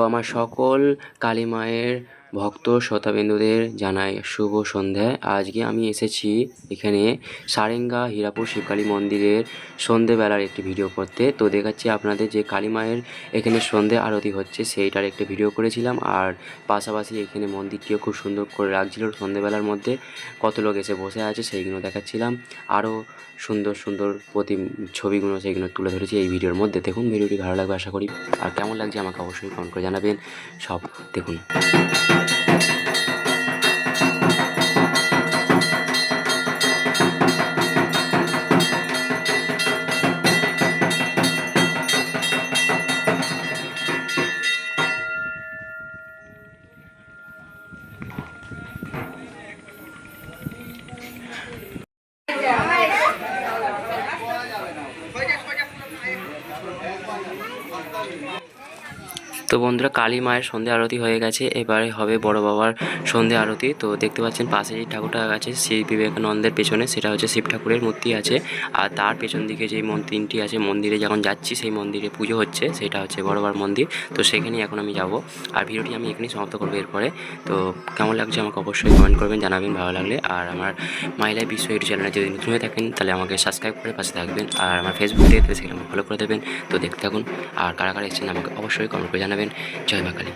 আমার সকল কালী মায়ের ভক্ত শ্রোতাবিন্দুদের জানাই শুভ সন্ধ্যা। আজকে আমি এসেছি এখানে সারেঙ্গা হীরাপুর শিবকালী মন্দিরের সন্ধেবেলার একটি ভিডিও করতে। তো দেখাচ্ছি আপনাদের যে কালী মায়ের এখানে সন্ধে আরতি হচ্ছে, সেইটার একটি ভিডিও করেছিলাম। আর পাশাপাশি এখানে মন্দিরটিও খুব সুন্দর করে লাগছিল সন্ধেবেলার মধ্যে। কত লোক এসে বসে আছে সেইগুলো দেখাচ্ছিলাম। আরও সুন্দর সুন্দর প্রতি ছবিগুলো সেইগুলো তুলে ধরেছি এই ভিডিওর মধ্যে। দেখুন, ভিডিওটি ভালো লাগবে আশা করি। আর কেমন লাগছে আমাকে অবশ্যই কমেন্ট করে জানাবেন। সব দেখুন। Thank you. তো বন্ধুরা কালী মায়ের সন্ধে আরতি হয়ে গেছে। এবারে হবে বড় বাবার সন্ধে আরতি। তো দেখতে পাচ্ছেন পাশে যে ঠাকুরটা আছে শ্রী বিবেকানন্দের পেছনে। সেটা হচ্ছে শিব ঠাকুরের মূর্তি আছে। আর তার পেছন দিকে যে মন্দিরটি আছে, মন্দিরে যখন যাচ্ছি, সেই মন্দিরে পুজো হচ্ছে। সেটা হচ্ছে বড় বাবার মন্দির। তো সেখানেই এখন আমি যাব। আর ভিডিওটি আমি এখানেই সমাপ্ত করব এরপরে। তো কেমন লাগছে আমাকে অবশ্যই কমেন্ট করবেন, জানাবেন, ভালো লাগলে। আর আমার মাইলাই বিশ্ব ইউটিউব চ্যানেলে যদি নতুন হয়ে থাকেন, তাহলে আমাকে সাবস্ক্রাইব করে পাশে থাকবেন। আর আমার ফেসবুক থেকে সেখানে ফলো করে দেবেন। তো দেখতে থাকুন। আর কারা কারা এসেছেন, আমাকে অবশ্যই কমেন্ট করে জানাবেন। জয় মা কালী